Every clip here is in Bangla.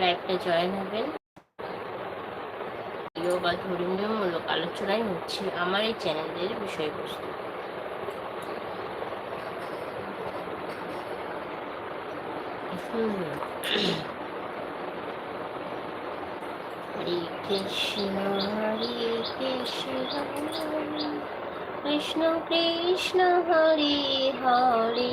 লাইভটা জয়েন হবেন বা ধর্মীয়মূলক আলোচনাই হচ্ছে আমার এই চ্যানেলের বিষয়বস্তু। হরে কৃষ্ণ হরে কৃষ্ণ কৃষ্ণ কৃষ্ণ, হরে হরে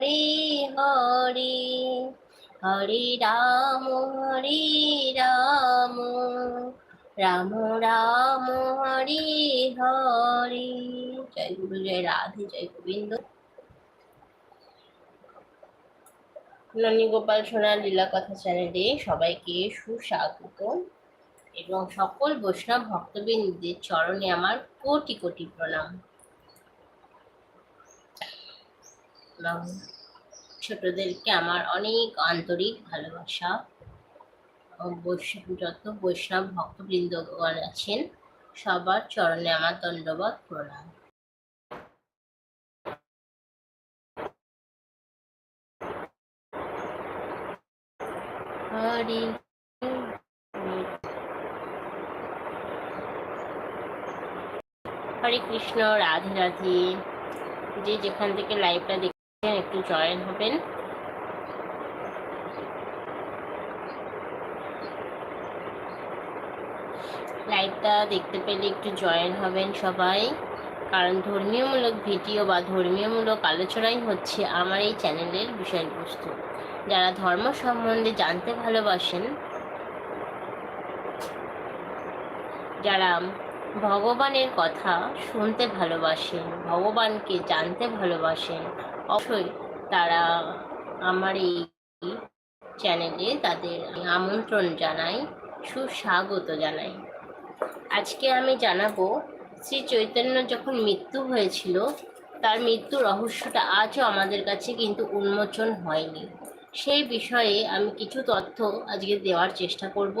হরে হরে হরে রাম হরে রাম রাম রাম, হরে হরে। জয় গুরু, জয় রাধে, জয় গোবিন্দ। ননী গোপাল সোনার লীলা কথা চ্যানেলে সবাইকে সুস্বাগত এবং সকল বৈষ্ণব ভক্তবৃন্দদের চরণে আমার কোটি কোটি প্রণাম। এবং ছোটদেরকে আমার অনেক আন্তরিক ভালোবাসা। বৈষ্ণব যত বৈষ্ণব ভক্তবৃন্দগণ আছেন, সবার চরণে আমার দণ্ডবত প্রণাম। হরে কৃষ্ণ। রাধে রাধে। যে যেখান থেকে লাইভটা দেখছেন একটু জয়েন হবেন। লাইভটা দেখতে পেলে একটু জয়েন হবেন সবাই। কারণ ধর্মীয়মূলক ভিডিও বা ধর্মীয়মূলক আলোচনাই হচ্ছে আমার এই চ্যানেলের বিষয়বস্তু। যারা ধর্ম সম্বন্ধে জানতে ভালোবাসেন, যারা ভগবানের কথা শুনতে ভালোবাসেন, ভগবানকে জানতে ভালোবাসেন অবশ্যই তারা আমার এই চ্যানেলে তাদের আমন্ত্রণ জানাই, সুস্বাগত জানাই। আজকে আমি জানাব, শ্রী চৈতন্য যখন মৃত্যু হয়েছিল, তার মৃত্যু রহস্যটা আজও আমাদের কাছে কিন্তু উন্মোচন হয়নি। সেই বিষয়ে আমি কিছু তথ্য আজকে দেওয়ার চেষ্টা করব।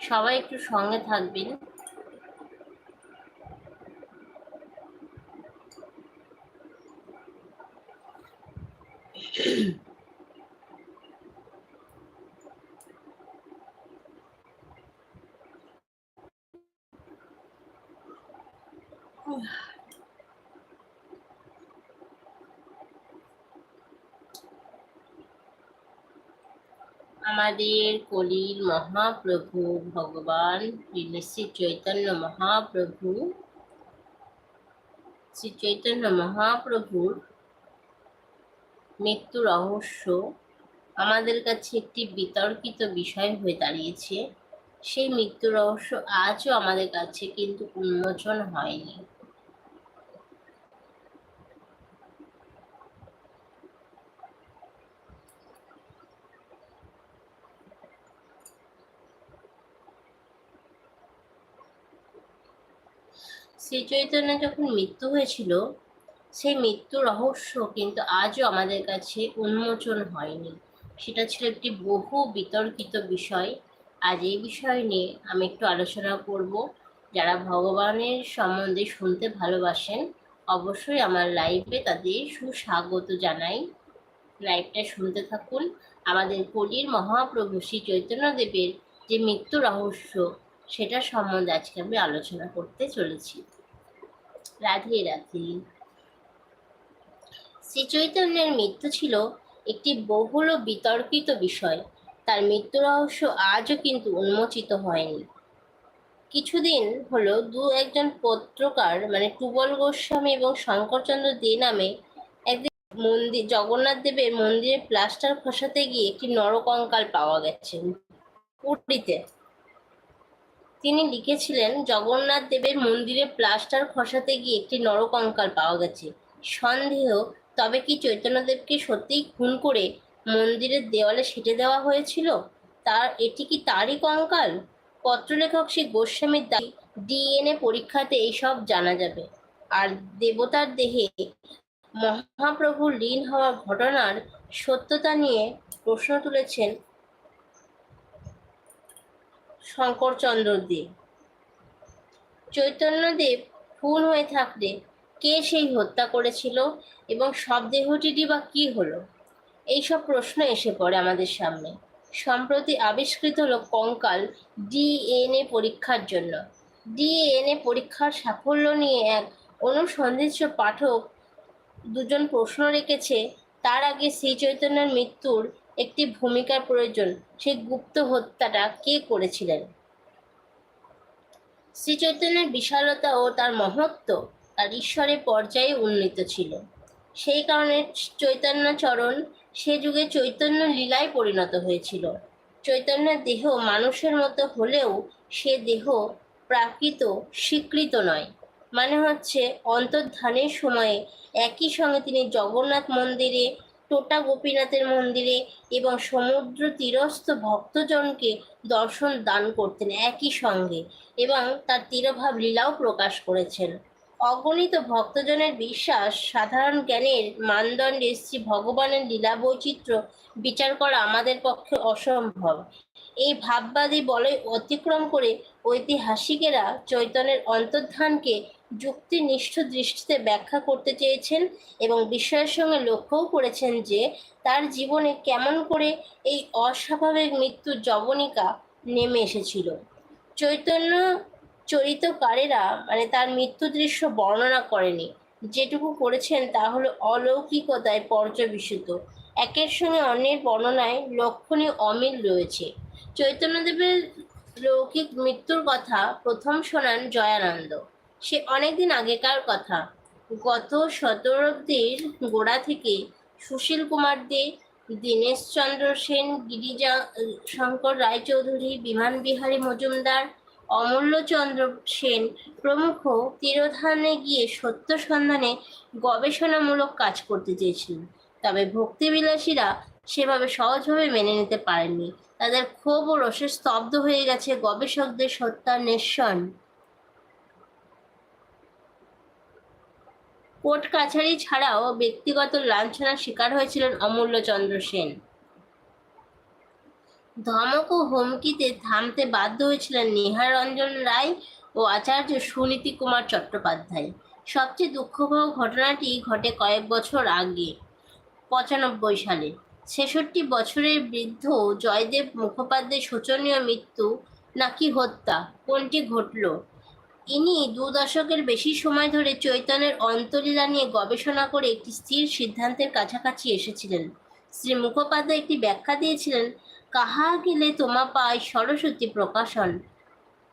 সবাই একটু সঙ্গে থাকবেন। আমাদের কলির মহাপ্রভু ভগবান শ্রী চৈতন্য মহাপ্রভু শ্রী চৈতন্য মহাপ্রভুর মৃত্যু রহস্য আমাদের কাছে একটি বিতর্কিত বিষয় হয়ে দাঁড়িয়েছে। সেই মৃত্যু রহস্য আজও আমাদের কাছে কিন্তু উন্মোচন হয়নি। শ্রী চৈতন্য যখন মৃত্যু হয়েছিল সেই মৃত্যু রহস্য কিন্তু আজও আমাদের কাছে উন্মোচন হয়নি। সেটা ছিল একটি বহু বিতর্কিত বিষয়। আজ এই বিষয় নিয়ে আমি একটু আলোচনা করব। যারা ভগবানের সম্বন্ধে শুনতে ভালোবাসেন, অবশ্যই আমার লাইভে তাদের সুস্বাগত জানাই। লাইভটা শুনতে থাকুন। আমাদের কলির মহাপ্রভু শ্রী চৈতন্যদেবের যে মৃত্যু রহস্য সেটা সম্বন্ধে আজকে আমি আলোচনা করতে চলেছি। রাধে রাধে। শ্রী চৈতন্যের মৃত্যু ছিল একটি বহুল বিতর্কিত বিষয়। তার মৃত্যু রহস্য আজও কিন্তু উন্মোচিত হয়নি। কিছুদিন হলো দু একজন পত্রকার মানে টুবল গোস্বামী এবং শঙ্করচন্দ্র দে নামে একদিন মন্দির, জগন্নাথ দেবের মন্দিরে প্লাস্টার খসাতে গিয়ে একটি নরকঙ্কাল পাওয়া গেছে পুরীতে। তিনি লিখেছিলেন, জগন্নাথ দেবের মন্দিরে প্লাস্টার খসাতে গিয়ে একটি নরকঙ্কাল পাওয়া গেছে। সন্দেহ তবে কি চৈতন্যদেবকে সত্যিই খুন করে মন্দিরের দেওয়ালে সেটে দেওয়া হয়েছিল? তার, এটি কি তারই কঙ্কাল? পত্রলেখক শ্রী গোস্বামীর ডিএনএ পরীক্ষাতে এইসব জানা যাবে। আর দেবতার দেহে মহাপ্রভু লীন হওয়ার ঘটনার সত্যতা নিয়ে প্রশ্ন তুলেছেন শঙ্করচন্দ্র দেব চৈতন্যদেব খুন হয়ে থাকলে কে সেই হত্যা করেছিল এবং সব দেহটিরই বা কি হলো? এইসব প্রশ্ন এসে পড়ে আমাদের সামনে। সম্প্রতি আবিষ্কৃত হল কঙ্কাল ডিএনএ পরীক্ষার জন্য। ডিএনএ পরীক্ষার সাফল্য নিয়ে এক অনুসন্ধিৎস পাঠক দুজন প্রশ্ন রেখেছে, তার আগে শ্রী চৈতন্যের মৃত্যুর একটি ভূমিকার প্রয়োজন, সেই গুপ্ত হত্যাটা কে করেছিলেন? শ্রী চৈতন্যের বিশালতা ও তার মহত্ব তার ঈশ্বরের পর্যায়ে উন্নীত ছিল। সেই কারণে চৈতন্যচরণ সে যুগে চৈতন্য লীলায় পরিণত হয়েছিল। চৈতন্যের দেহ মানুষের মতো হলেও সে দেহ প্রাকৃত, স্বীকৃত নয়। মানে হচ্ছে অন্তর্ধানের সময়ে একই সঙ্গে তিনি জগন্নাথ মন্দিরে, টোটা গোপীনাথের মন্দিরে এবং সমুদ্র তীরস্থ ভক্তজনকে দর্শন দান করতেন একই সঙ্গে এবং তার তীরভাব লীলাও প্রকাশ করেছেন। অগণিত ভক্তজনের বিশ্বাস, সাধারণ জ্ঞানের মানদণ্ডে শ্রী ভগবানের লীলা বৈচিত্র্য বিচার করা আমাদের পক্ষে অসম্ভব। এই ভাববাদী বলয় অতিক্রম করে ঐতিহাসিকেরা চৈতন্যের অন্তর্ধানকে যুক্তিনিষ্ঠ দৃষ্টিতে ব্যাখ্যা করতে চেয়েছেন এবং বিষয়ের সঙ্গে লক্ষ্যও করেছেন যে তার জীবনে কেমন করে এই অস্বাভাবিক মৃত্যু জবনিকা নেমে এসেছিল। চৈতন্য চরিতকারেরা মানে তার মৃত্যু দৃশ্য বর্ণনা করেনি। যেটুকু করেছেন তা হলো অলৌকিকতায় পর্যবেসিত। একের সঙ্গে অন্যের বর্ণনায় লক্ষণীয় অমিল রয়েছে। চৈতন্যদেবের লৌকিক মৃত্যুর কথা প্রথম শোনান জয়ানন্দ। সে অনেকদিন আগেকার কথা। গত শতাব্দীর গোড়া থেকে সুশীল কুমার দে, দীনেশচন্দ্র সেন, গিরিজা, শঙ্কর রায়চৌধুরী, বিমান বিহারী মজুমদার অমূল্যচন্দ্র সেন প্রমুখ তীরধানে গিয়ে সত্য সন্ধানে গবেষণামূলক কাজ করতে চেয়েছিলেন। তবে ভক্তিবিলাসীরা সেভাবে সহজভাবে মেনে নিতে পারেননি। তাদের ক্ষোভ ও রসে স্তব্ধ হয়ে গেছে গবেষকদের সত্যান্বেষণ কোর্ট কাছারি ছাড়াও ব্যক্তিগত লাঞ্ছনার শিকার হয়েছিলেন অমূল্যচন্দ্র সেন। ধমক ও হুমকিতে থামতে বাধ্য হয়েছিলেন নিহার রঞ্জন রায় ও আচার্য সুনীতি কুমার চট্টোপাধ্যায়। সবচেয়ে দুঃখবহ ঘটনাটি ঘটে কয়েক বছর আগে, পঁচানব্বই সালে। ছেষট্টি বছরের বৃদ্ধ জয়দেব মুখোপাধ্যায়ের শোচনীয় মৃত্যু নাকি হত্যা? কোনটি ঘটল? ইনি দু দশকের বেশি সময় ধরে চৈতন্যের অন্তলীলা নিয়ে গবেষণা করে একটি স্থির সিদ্ধান্তের কাছাকাছি এসেছিলেন। শ্রী মুখোপাধ্যায় একটি ব্যাখ্যা দিয়েছিলেন কাহা গেলে তোমা পায় সরস্বতী প্রকাশন।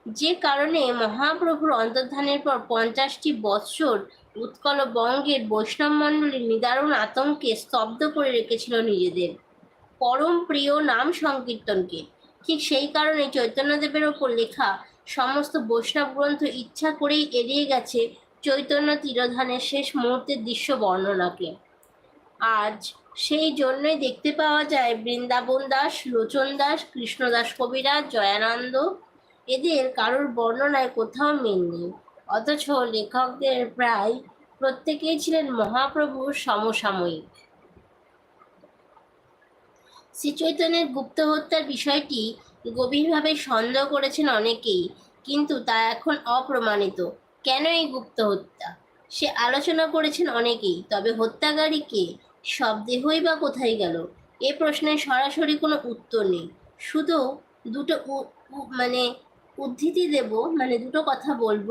যে কারণে মহাপ্রভুর অন্তর্ধানের পর পঞ্চাশটি বৎসর উৎকল বঙ্গের বৈষ্ণব মণ্ডলীর নিদারুণ আতঙ্কে স্তব্ধ করে রেখেছিল নিজেদের। পরম প্রিয় নাম সংকীর্তনকে। ঠিক সেই কারণে চৈতন্যদেবের ওপর লেখা সমস্ত বৈষ্ণব গ্রন্থ ইচ্ছা করেই এড়িয়ে গেছে চৈতন্য তিরোধানের শেষ মুহূর্তের দৃশ্য বর্ণনাকে। আজ সেই জন্যই দেখতে পাওয়া যায় বৃন্দাবন দাস, লোচন দাস, কৃষ্ণদাস কবিরাজ, জয়ানন্দ। এদের কারোর বর্ণনায় কোথাও মিল নেই। অথচ লেখকদের প্রায় প্রত্যেকেই ছিলেন মহাপ্রভুর সমসাময়িক। শ্রীচৈতন্যের গুপ্ত হত্যার বিষয়টি গভীরভাবে সন্দেহ করেছেন অনেকেই, কিন্তু তা এখন অপ্রমাণিত। কেন এই গুপ্ত হত্যা? সে আলোচনা করেছেন অনেকেই, তবে হত্যাকারী কে? সব দেহই বা কোথায় গেল? এ প্রশ্নের সরাসরি কোনো উত্তর নেই। শুধু দুটো মানে উদ্ধৃতি দেব মানে দুটো কথা বলব।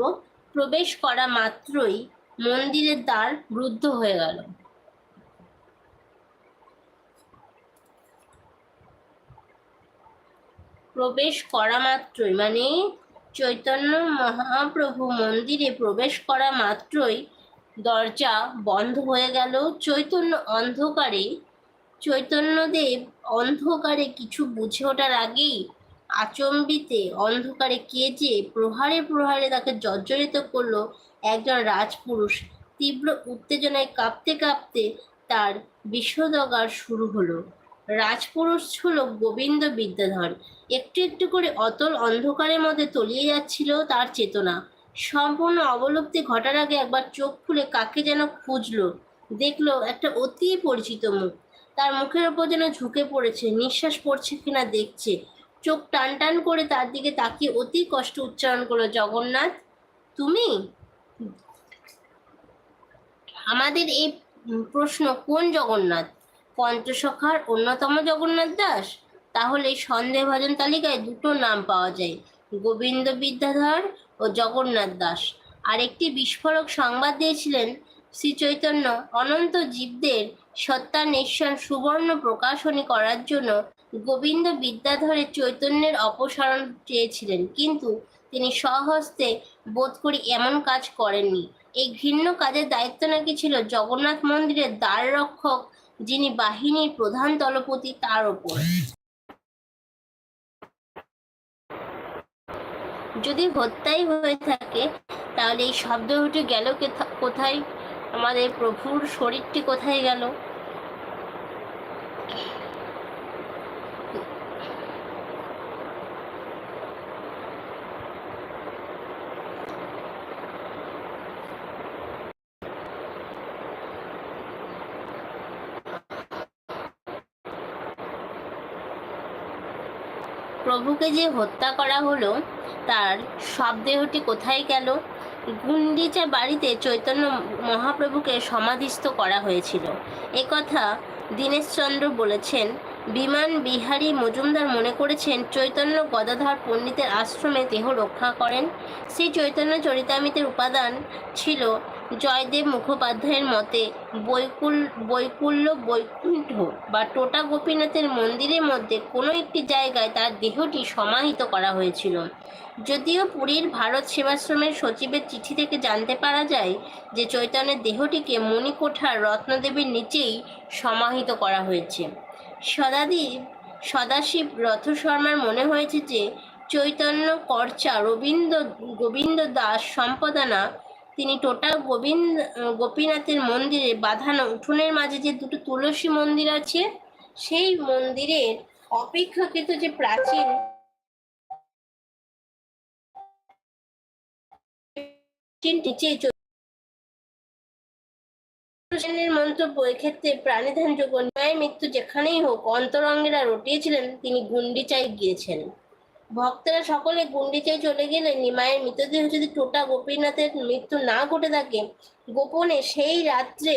প্রবেশ করা মাত্রই মন্দিরের দ্বার রুদ্ধ হয়ে গেল। প্রবেশ করা মাত্রই মানে চৈতন্য মহাপ্রভু মন্দিরে প্রবেশ করা মাত্রই দরজা বন্ধ হয়ে গেল। চৈতন্য অন্ধকারে, চৈতন্যদেব অন্ধকারে কিছু বুঝে ওঠার আগেই আচম্বিতে অন্ধকারে কে যে প্রহারে প্রহারে তাকে জর্জরিত করল একজন রাজপুরুষ। তীব্র উত্তেজনায় কাঁপতে কাঁপতে তার বিষোদগার শুরু হলো। রাজপুরুষ ছিল গোবিন্দ বিদ্যাধর। একটু একটু করে অতল অন্ধকারের মধ্যে তলিয়ে যাচ্ছিল তার চেতনা। সম্পূর্ণ অবলুপ্তি ঘটার আগে একবার চোখ খুলে কাকে যেন খুঁজলো, দেখল একটা অতি পরিচিত মুখ। তার মুখের ওপর যেন ঝুঁকে পড়েছে, নিঃশ্বাস পড়ছে কিনা দেখছে। চোখ টান টান করে তার দিকে তাকিয়ে অতি কষ্ট উচ্চারণ করল, জগন্নাথ, তুমি? আমাদের এই প্রশ্ন কোন জগন্নাথ? পঞ্চসখার অন্যতম জগন্নাথ দাস? তাহলে সন্দেহভাজন তালিকায় দুটো নাম পাওয়া যায়। গোবিন্দ বিদ্যাধর ও জগন্নাথ দাস। আর একটি বিস্ফোরক সংবাদ দিয়েছিলেন শ্রী চৈতন্য, অনন্ত জীবদের সত্যান্বেষণ, সুবর্ণ প্রকাশনী করার জন্য গোবিন্দ বিদ্যাধরের চৈতন্যের অপসারণ চেয়েছিলেন। কিন্তু তিনি স্বহস্তে বোধ করি এমন কাজ করেননি। এই ঘৃণ্য কাজের দায়িত্ব নাকি ছিল জগন্নাথ মন্দিরের দ্বার রক্ষক যিনি বাহিনীর প্রধান দলপতি তার ওপর। যদি হত্যাই হয়ে থাকে, তাহলে এই শব্দ উঠে গেল কেথা- কোথায়? আমাদের প্রভুর শরীরটি কোথায় গেল? প্রভুকে যে হত্যা করা হলো তার শবদেহটি কোথায় গেল? গুন্ডিচা বাড়িতে চৈতন্য মহাপ্রভুকে সমাধিস্থ করা হয়েছিল। একথা দীনেশচন্দ্র বলেছেন, বিমান বিহারী মজুমদার মনে করেছেন, চৈতন্য গদাধর পণ্ডিতের আশ্রমে দেহ রক্ষা করেন। সেই চৈতন্য চরিতামিতের উপাদান ছিল জয়দেব মুখোপাধ্যায়ের মতে বৈকুল বৈকুল্য বৈকুণ্ঠ বা টোটা গোপীনাথের মন্দিরের মধ্যে কোনো একটি জায়গায় তার দেহটি সমাহিত করা হয়েছিল। যদিও পুরীর ভারত সেবাশ্রমের সচিবের চিঠি থেকে জানতে পারা যায় যে চৈতন্যের দেহটিকে মণিকোঠার রত্নদেবীর নিচেই সমাহিত করা হয়েছে। সদাদি সদাশিব রথ শর্মার মনে হয়েছে যে চৈতন্য কর্চা রবীন্দ্র গোবিন্দ দাস সম্পদানা তিনি টোটাল গোবিন্দ গোপীনাথের মন্দিরে বাঁধানো উঠোনের মাঝে যে দুটো তুলসী মন্দির আছে, সেই মন্দিরের অপেক্ষাকৃত যে প্রাচীন মন্তব্য এক্ষেত্রে প্রাণীধান যোগ্য ন্যায় মৃত্যু যেখানেই হোক, অন্তরঙ্গেরা রটিয়েছিলেন, তিনি গুন্ডিচায় গিয়েছেন। ভক্তরা সকলে গুন্ডিচায় চলে গেলে নিমায়ের মৃতদেহ যদি টোটা গোপীনাথের মৃত্যু না ঘটে থাকে, গোপনে সেই রাত্রে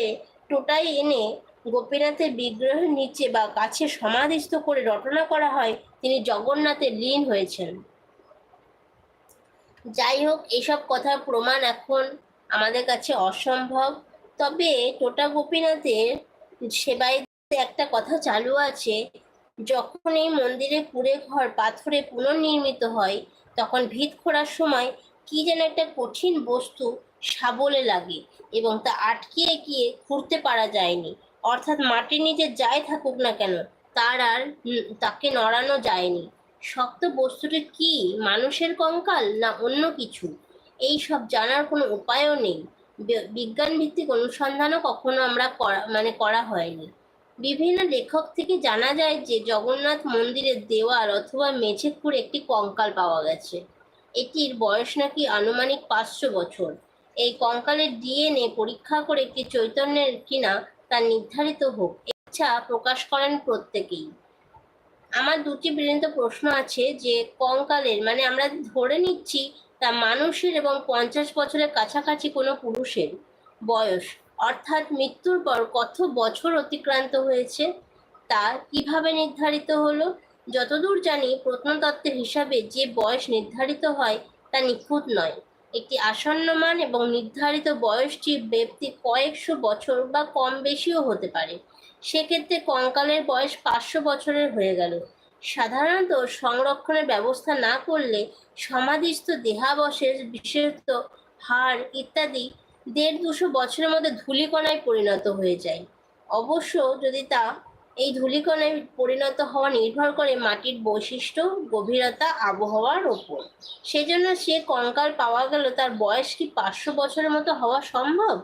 টোটাই এনে গোপীনাথের বিগ্রহের নিচে বা কাছে সমাধিস্থ করে রটনা করা হয়। তিনি জগন্নাথের লীন হয়েছেন। যাই হোক, এসব কথার প্রমাণ এখন আমাদের কাছে অসম্ভব। তবে টোটা গোপীনাথের সেবায় একটা কথা চালু আছে। যখন এই মন্দিরে কুড়ে ঘর পাথরে পুনর্নির্মিত হয়, তখন ভিত খোঁড়ার সময় কি যেন একটা কঠিন বস্তু সাবলে লাগে এবং তা আটকিয়ে গিয়ে খুঁড়তে পারা যায়নি। অর্থাৎ মাটির নিচে যাই থাকুক না কেন, তার আর তাকে নড়ানো যায়নি। শক্ত বস্তুটি কি, মানুষের কঙ্কাল না অন্য কিছু? এই সব জানার কোনো উপায়ও নেই। বিজ্ঞান ভিত্তিক অনুসন্ধানও কখনো আমরা করা মানে করা হয়নি। বিভিন্ন লেখক থেকে জানা যায় যে জগন্নাথ মন্দিরের দেওয়াল অথবা মেঝে একটি কঙ্কাল পাওয়া গেছে। এটির বয়স নাকি আনুমানিক পাঁচশো বছর। এই কঙ্কালের ডিএনএ পরীক্ষা করে একটি চৈতন্যের কিনা তা নির্ধারিত হোক, ইচ্ছা প্রকাশ করেন প্রত্যেকেই। আমার দুটি বিনীত প্রশ্ন আছে যে কঙ্কালের মানে আমরা ধরে নিচ্ছি তা মানুষের এবং পঞ্চাশ বছরের কাছাকাছি কোনো পুরুষের বয়স। অর্থাৎ মৃত্যুর পর কত বছর অতিক্রান্ত হয়েছে তা কীভাবে নির্ধারিত হলো? যতদূর জানি প্রত্নতত্ত্বের হিসাবে যে বয়স নির্ধারিত হয় তা নিখুঁত নয়। একটি আসন্নমান এবং নির্ধারিত বয়সটি ব্যক্তি কয়েকশো বছর বা কম বেশিও হতে পারে। সেক্ষেত্রে কঙ্কালের বয়স পাঁচশো বছরের হয়ে গেল। সাধারণত সংরক্ষণের ব্যবস্থা না করলে সমাধিস্থ দেহাবশেষ, বিশেষত হাড় ইত্যাদি দেড় দুশো বছরের মধ্যে ধূলিকণায় পরিণত হয়ে যায়। অবশ্য যদি তা এই ধূলিকণায় পরিণত হওয়া নির্ভর করে মাটির বৈশিষ্ট্য, গভীরতা, আবহাওয়ার ওপর। সেজন্য সে কঙ্কাল পাওয়া গেল, তার বয়স কি পাঁচশো বছরের মতো হওয়া সম্ভব?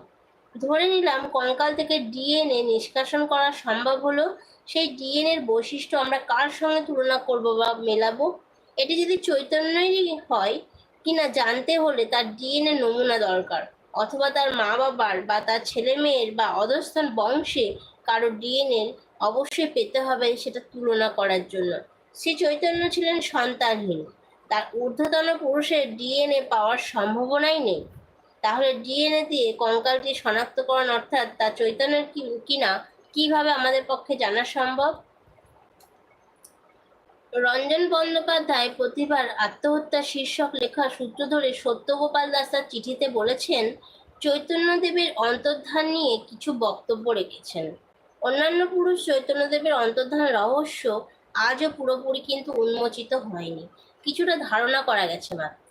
ধরে নিলাম কঙ্কাল থেকে ডিএনএ নিষ্কাশন করা সম্ভব হলো। সেই ডিএনএর বৈশিষ্ট্য আমরা কার সঙ্গে তুলনা করব বা মেলাবো? এটি যদি চৈতন্যই হয়, কিনা জানতে হলে তার ডিএনএ নমুনা দরকার। অথবা তার মা বাবার বা তার ছেলে মেয়ের বা অধস্থান বংশে কারও ডিএনএ অবশ্যই পেতে হবে সেটা তুলনা করার জন্য। শ্রী চৈতন্য ছিলেন সন্তানহীন। তার ঊর্ধ্বতন পুরুষের ডিএনএ পাওয়ার সম্ভাবনাই নেই। তাহলে ডিএনএ দিয়ে কঙ্কালটি শনাক্তকরণ অর্থাৎ তার চৈতন্যের কি, কিনা, কীভাবে আমাদের পক্ষে জানা সম্ভব? রঞ্জন বন্দ্যোপাধ্যায় প্রতিবার আত্মহত্যা শীর্ষক লেখা সূত্র ধরে সত্যগোপাল দাস তার চিঠিতে বলেছেন চৈতন্যদেবের অন্তর্ধান নিয়ে কিছু বক্তব্য রেখেছেন। অন্যান্য পুরুষ চৈতন্যদেবের অন্তর্ধান রহস্য আজও পুরোপুরি কিন্তু উন্মোচিত হয়নি। কিছুটা ধারণা করা গেছে মাত্র।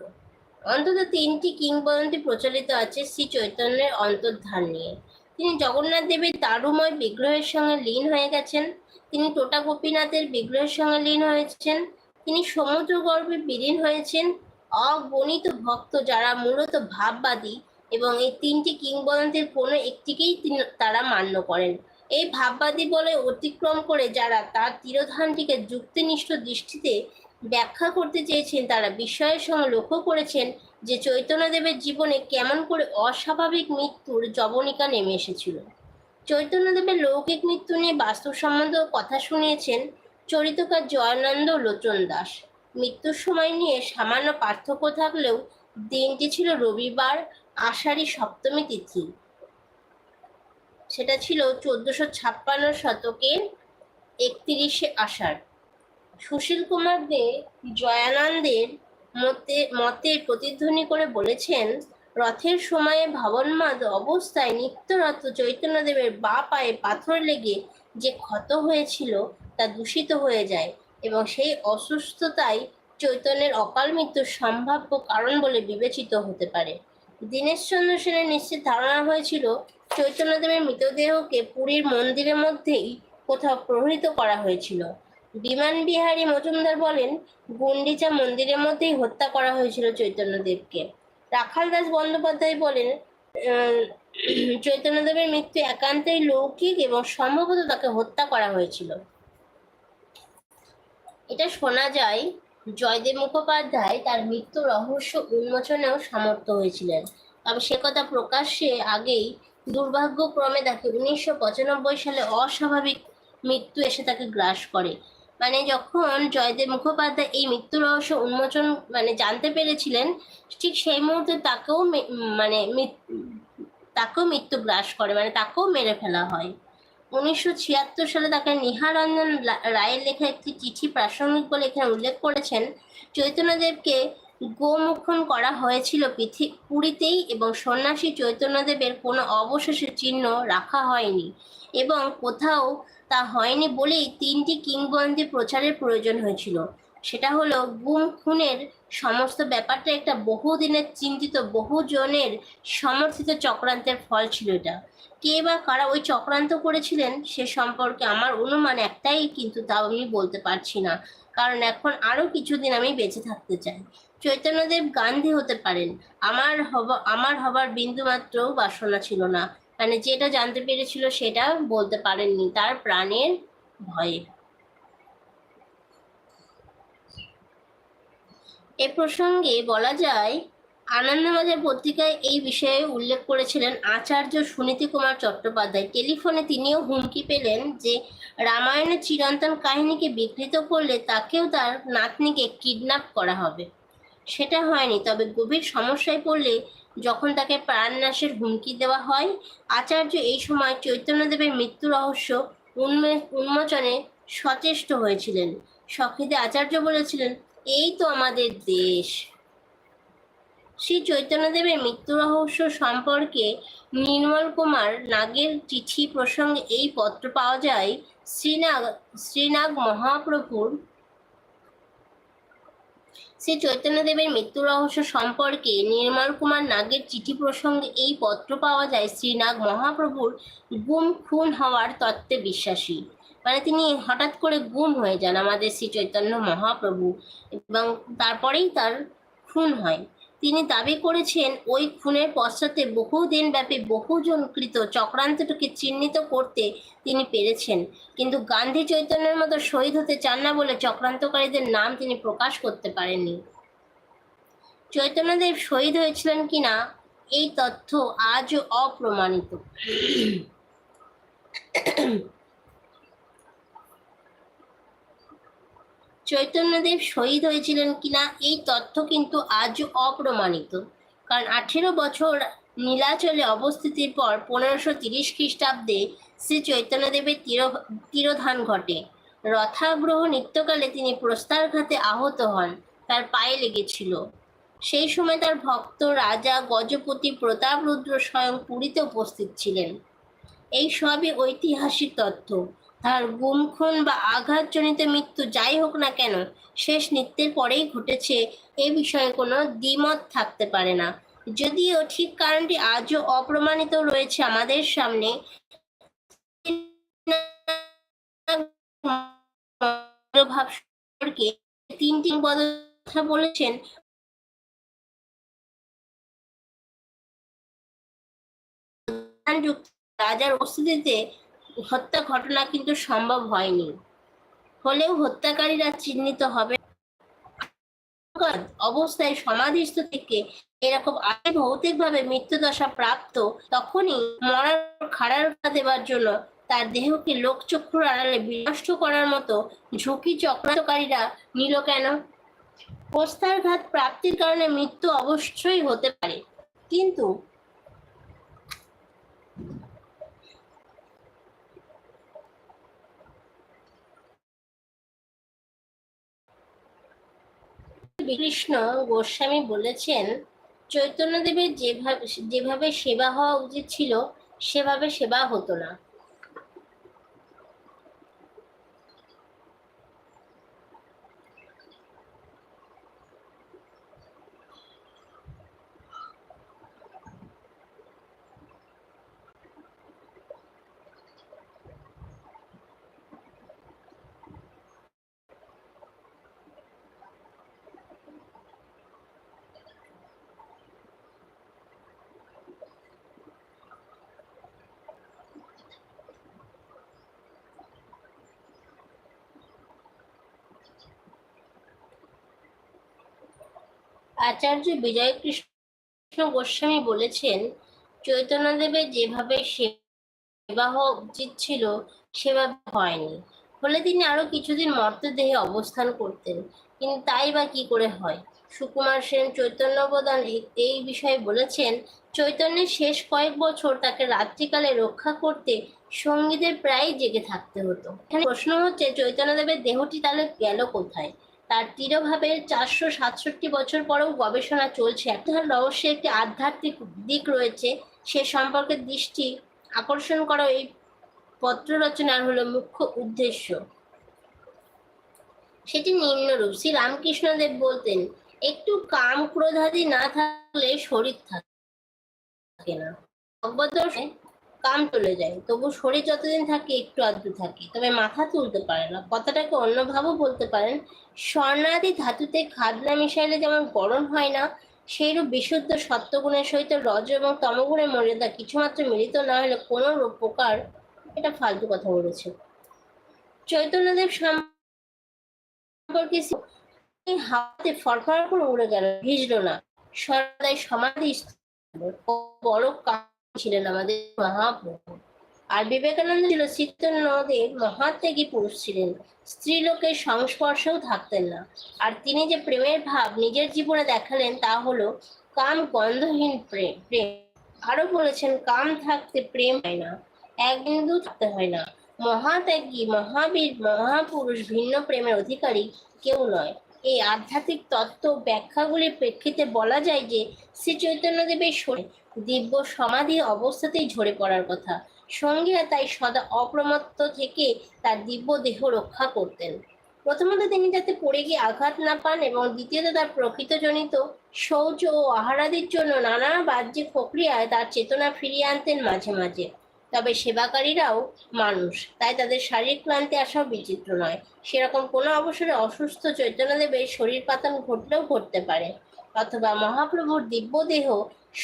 অন্তত তিনটি কিংবদন্তি প্রচলিত আছে শ্রী চৈতন্যের অন্তর্ধান নিয়ে। তিনি জগন্নাথ দেবের দারুময় বিগ্রহের সঙ্গে লীন হয়ে গেছেন। তিনি টোটা গোপীনাথের বিগ্রহের সঙ্গে লীন হয়েছেন। তিনি সমুদ্র গর্ভে বিলীন হয়েছেন। অগণিত ভক্ত যারা মূলত ভাববাদী এবং এই তিনটি কিংবদন্তির কোনো একটিকেই তিনি তারা মান্য করেন। এই ভাববাদী বলে অতিক্রম করে যারা তার তিরোধানটিকে যুক্তিনিষ্ঠ দৃষ্টিতে ব্যাখ্যা করতে চেয়েছেন, তারা বিষয়ের সঙ্গে লক্ষ্য করেছেন যে চৈতন্যদেবের জীবনে কেমন করে অস্বাভাবিক মৃত্যুর জবনিকা নেমে এসেছিল। চৈতন্যদেবের লৌকিক মৃত্যু নিয়ে বাস্তবসম্বন্ধ কথা শুনিয়েছেন চরিতকার জয়ানন্দ লোচন দাস। মৃত্যুর সময় নিয়ে সামান্য পার্থক্য থাকলেও দিনটি ছিল রবিবার, আষাঢ়ী সপ্তমী তিথি। সেটা ছিল চোদ্দশো ছাপ্পান্ন শতকের একত্রিশে আষাঢ়। সুশীল কুমার দে জয়ানন্দের মতে মতে প্রতিধ্বনি করে বলেছেন, রথের সময়ে ভাবন্মাদ অবস্থায় নিত্যরত চৈতন্যদেবের বা পায়ে পাথর লেগে যে ক্ষত হয়েছিল তা দূষিত হয়ে যায় এবং সেই অসুস্থতাই চৈতন্যের অকাল মৃত্যুর সম্ভাব্য কারণ বলে বিবেচিত হতে পারে। দীনেশচন্দ্র সেনের নিশ্চিত ধারণা হয়েছিল, চৈতন্যদেবের মৃতদেহকে পুরীর মন্দিরের মধ্যেই কোথাও প্রহৃত করা হয়েছিল। বিমান বিহারী মজুমদার বলেন, গুন্ডিচা মন্দিরের মধ্যেই হত্যা করা হয়েছিল চৈতন্যদেবকে। রাখাল দাস বন্দ্যোপাধ্যায় বলেন চৈতন্যদেবের মৃত্যু একান্তই লৌকিক এবং সম্ভবত তাকে হত্যা করা হয়েছিল। এটা শোনা যায়, জয়দেব মুখোপাধ্যায় তার মৃত্যু রহস্য উন্মোচনেও সমর্থ হয়েছিলেন। তবে সে কথা প্রকাশ্যে আগেই দুর্ভাগ্যক্রমে তাকে উনিশশো পঁচানব্বই সালে অস্বাভাবিক মৃত্যু এসে তাকে গ্রাস করে। মানে যখন জয়দেব মুখোপাধ্যায় এই মৃত্যু রহস্য উন্মোচন মানে জানতে পেরেছিলেন, ঠিক সেই মুহূর্তে তাকেও মানে তাকেও মৃত্যু গ্রাস করে মানে তাকেও মেরে ফেলা হয়। উনিশশো ছিয়াত্তর সালে তাকে নিহারঞ্জন রায়ের লেখা একটি চিঠি প্রাসঙ্গিক বলে এখানে উল্লেখ করেছেন। চৈতন্যদেবকে গোমুখন করা হয়েছিল পুরীতেই এবং সন্ন্যাসী চৈতন্যদেবের কোনো অবশেষের চিহ্ন রাখা হয়নি এবং কোথাও তা হয়নি বলেই তিনটি কিংবদন্তি প্রচারের প্রয়োজন হয়েছিল। সেটা হলো গুম খুনের সমস্ত ব্যাপারটা একটা বহুদিনের চিন্তিত বহুজনের সমর্থিত চক্রান্তের ফল ছিল এটা। কে বা কারা ওই চক্রান্ত করেছিলেন সে সম্পর্কে আমার অনুমান একটাই, কিন্তু তাও আমি বলতে পারছি না। কারণ এখন আরও কিছুদিন আমি বেঁচে থাকতে চাই। চৈতন্যদেব গান্ধী হতে পারেন। আমার হব, আমার হবার বিন্দুমাত্র বাসনা ছিল না। মানে যেটা জানতে পেরেছিল সেটা বলতে পারেননি, তার প্রাণের ভয়ে। এ প্রসঙ্গে বলা যায়, আনন্দবাজার পত্রিকায় এই বিষয়ে উল্লেখ করেছিলেন আচার্য সুনীতি কুমার চট্টোপাধ্যায়। টেলিফোনে তিনিও হুমকি পেলেন যে, রামায়ণের চিরন্তন কাহিনীকে বিকৃত করলে তাকেও তার নাতনিকে কিডন্যাপ করা হবে। সেটা হয়নি। তবে গভীর সমস্যায় পড়লে যখন তাকে প্রাণনাশের হুমকি দেওয়া হয়, আচার্য এই সময় চৈতন্যদেবের মৃত্যু রহস্য উন্মোচনে সচেষ্ট হয়েছিলেন। সখীদে আচার্য বলেছিলেন, এই তো আমাদের দেশ। শ্রী চৈতন্যদেবের মৃত্যু রহস্য সম্পর্কে নির্মল কুমার নাগের চিঠি প্রসঙ্গে এই পত্র পাওয়া যায় শ্রীনাগ শ্রীনাগ মহাপ্রভুর শ্রী চৈতন্যদেবের মৃত্যু রহস্য সম্পর্কে নির্মল কুমার নাগের চিঠি প্রসঙ্গে এই পত্র পাওয়া যায় শ্রীনাগ মহাপ্রভুর গুম, খুন হওয়ার তত্ত্বে বিশ্বাসী। মানে তিনি হঠাৎ করে গুম হয়ে যান আমাদের শ্রী চৈতন্য মহাপ্রভু এবং তারপরেই তার খুন হয়। তিনি দাবি করেছেন, ওই খুনের পশ্চাতে বহুদিন ব্যাপী বহুজনকৃত চক্রান্তটিকে চিহ্নিত করতে তিনি পেরেছেন। কিন্তু গান্ধী চৈতন্যের মতো শহীদ হতে চান না বলে চক্রান্তকারীদের নাম তিনি প্রকাশ করতে পারেননি। চৈতন্যদেব শহীদ হয়েছিলেন কিনা, এই তথ্য আজও অপ্রমাণিত। চৈতন্যদেব শহীদ হয়েছিলেন কিনা, এই তথ্য কিন্তু আজও অপ্রমাণিত। কারণ আঠেরো বছর নীলাচলে অবস্থিতির পর পনেরোশো তিরিশ খ্রিস্টাব্দে শ্রী চৈতন্যদেবের তীর, তিরোধান ঘটে। রথাগ্রহ নিত্যকালে তিনি প্রস্তারঘাতে আহত হন, তার পায়ে লেগেছিল। সেই সময় তার ভক্ত রাজা গজপতি প্রতাপ রুদ্র স্বয়ং পুরীতে উপস্থিত ছিলেন। এই সবই ঐতিহাসিক তথ্য। তার গুমখুন বা আঘাতজনিত মৃত্যু যাই হোক না কেন, শেষ নৃত্যের পরেই ঘটেছে। এ বিষয়ে কোনো দ্বিমত থাকতে পারে না। যদিও ঠিক কারণটি আজও অপ্রমাণিত রয়েছে আমাদের সামনে। ভাব সম্পর্কে তিনটি কথা বলেছেন। রাজার উপস্থিতিতে হত্যা ঘটনা কিন্তু সম্ভব হয়নি। হলেও হত্যাকারীরা চিহ্নিত হবে। অবস্থায় সমাধিস্থ থেকে এরকম আগে ভৌতিকভাবে মৃত্যুদশা প্রাপ্ত, তখনই মরার খাড়ার দেবার জন্য তার দেহকে লোকচক্ষুর আড়ালে বিনষ্ট করার মতো ঝুঁকি চক্রান্তকারীরা নিল কেন? প্রস্তারঘাত প্রাপ্তির কারণে মৃত্যু অবশ্যই হতে পারে। কিন্তু কৃষ্ণ গোস্বামী বলেছেন চৈতন্যদেবের যেভাবে যেভাবে সেবা হওয়া উচিত ছিল সেভাবে সেবা হতো না। আচার্য বিজয় কৃষ্ণ গোস্বামী বলেছেন চৈতন্যদেবের যেভাবে সেবা উচিত ছিল, সেভাবে হয়নি। ফলে তিনি আরও কিছুদিন মর্তদেহে অবস্থান করতেন। কিন্তু তাই বা কি করে হয়? সুকুমার সেন চৈতন্য প্রদান এই বিষয়ে বলেছেন, চৈতন্যের শেষ কয়েক বছর তাকে রাত্রিকালে রক্ষা করতে সঙ্গীদের প্রায় জেগে থাকতে হতো। এখানে প্রশ্ন হচ্ছে, চৈতন্যদেবের দেহটি তাহলে গেল কোথায়? তার তিরোভাবের চারশো সাতষট্টি বছর পরেও গবেষণা চলছে। তার রহস্যে একটি আধ্যাত্মিক দিক রয়েছে, সে সম্পর্কে দৃষ্টি আকর্ষণ করা এই পত্র রচনার হলো মুখ্য উদ্দেশ্য। সেটি নিম্নরূপ, শ্রী রামকৃষ্ণদেব বলতেন, একটু কাম ক্রোধাদি না থাকলে শরীর থাকে না। কাম চলে যায়, তবু শরীর যতদিন থাকে একটু আধটু থাকে, তবে মাথা তুলতে পারে না। কথাটাকে অন্যভাবেও বলতে পারেন, স্বর্ণাদি ধাতুতে খাদনা মিশাইলে যেমন গরম হয় না, সেইরূপ বিশুদ্ধ সত্যগুণের সহিত রজ এবং তমগুণের মর্যাদা কিছুমাত্র মিলিত না হলে কোনো প্রকার এটা ফালতু কথা বলেছে। চৈতন্যদেব সম্পর্কে হাতে ফরফর করে উড়ে গেল, ভিজল না। সদাই সমাধি বড় ছিলেন আমাদের মহাপ্রভু। আর বিবেকানন্দ ছিল চিত্তনদেব মহাত্যাগী পুরুষ ছিলেন। স্ত্রীলোকের সংস্পর্শেও থাকতেন না। আর তিনি যে প্রেমের ভাব নিজের জীবনে দেখালেন তা হলো কাম গন্ধহীন প্রেম প্রেম। আরও বলেছেন, কাম থাকতে প্রেম হয় না, এক বিন্দু থাকতে হয় না। মহাত্যাগী, মহাবীর, মহাপুরুষ ভিন্ন প্রেমের অধিকারী কেউ নয়। এই আধ্যাত্মিক তত্ত্ব ব্যাখ্যাগুলির প্রেক্ষিতে বলা যায় যে শ্রী চৈতন্যদেবের দিব্য সমাধি অবস্থাতেই ঝরে পড়ার কথা। সঙ্গীরা তাই সদা অপ্রমত্ত থেকে তার দিব্য দেহ রক্ষা করতেন। প্রথমত তিনি যাতে পড়ে গিয়ে আঘাত না পান এবং দ্বিতীয়ত তার প্রকৃতজনিত শৌচ ও আহারাদির জন্য নানা বাহ্যিক প্রক্রিয়ায় তার চেতনা ফিরিয়ে আনতেন মাঝে মাঝে। তবে সেবাকারীরাও মানুষ। তাই তাদের শারীরিক ক্লান্তি আসাও বিচিত্র নয়। সেরকম কোনো অবসরে অসুস্থ চৈতন্যদেবের শরীর পাতন ঘটলেও ঘটতে পারে। অথবা মহাপ্রভুর দিব্য দেহ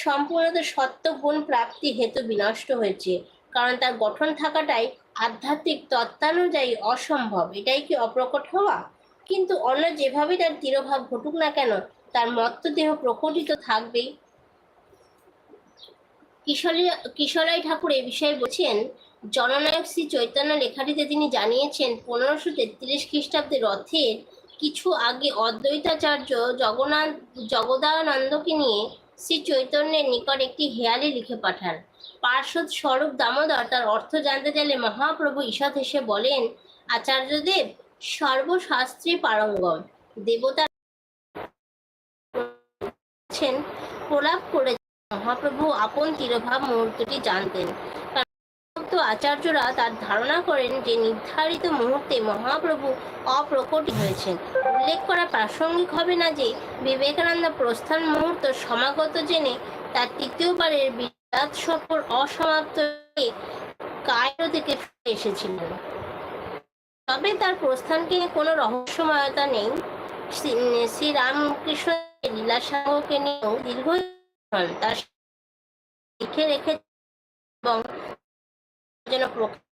সম্পূর্ণত সত্য গুণ প্রাপ্তি হেতু বিনষ্ট হয়েছে। কারণ তার গঠন থাকাটাই আধ্যাত্মিক তত্ত্বানুযায়ী অসম্ভব। এটাই কি অপ্রকট হওয়া? কিন্তু অন্য যেভাবে তার তিরোভাব ঘটুক না কেন, তার মত্ত দেহ প্রকটিত থাকবেই। কিশোরী কিশোরাই ঠাকুর এ বিষয়ে বলছেন, জননায়ক শ্রী চৈতন্য লেখাটিতে তিনি জানিয়েছেন, পনেরোশো তেত্রিশ খ্রিস্টাব্দে রথের কিছু আগে অদ্বৈতাচার্য জগন্নাথ, জগদানন্দকে নিয়ে শ্রী চৈতন্যের নিকট একটি হেয়ালি লিখে পাঠান। পার্শ্বদ স্বরূপ দামোদর তার অর্থ জানতে চাইলে মহাপ্রভু ঈষৎ হেসে বলেন, আচার্যদেব, সর্বশাস্ত্রে পারঙ্গম। দেবতা প্রলাপ করে মহাপ্রভু আপন তিরোভাব মুহূর্তটি জানতেন। আচার্যরা তার ধারণা করেন যে নির্ধারিত মুহূর্তে মহাপ্রভু অপ্রকটিত হয়েছেন। উল্লেখ করা প্রাসঙ্গিক হবে না যে বিবেকানন্দ প্রস্থান মুহূর্ত সমাগত জেনে তার তৃতীয়বারের বিরাট সফর অসমাপ্ত কায়রো থেকে এসেছিলেন। তবে তার প্রস্থানকে কোনো রহস্যময়তা নেই। শ্রী- শ্রীরামকৃষ্ণ লীলা সাগরকে নিয়েও দীর্ঘ তার লিখে রেখে এবং যেন গবেষণা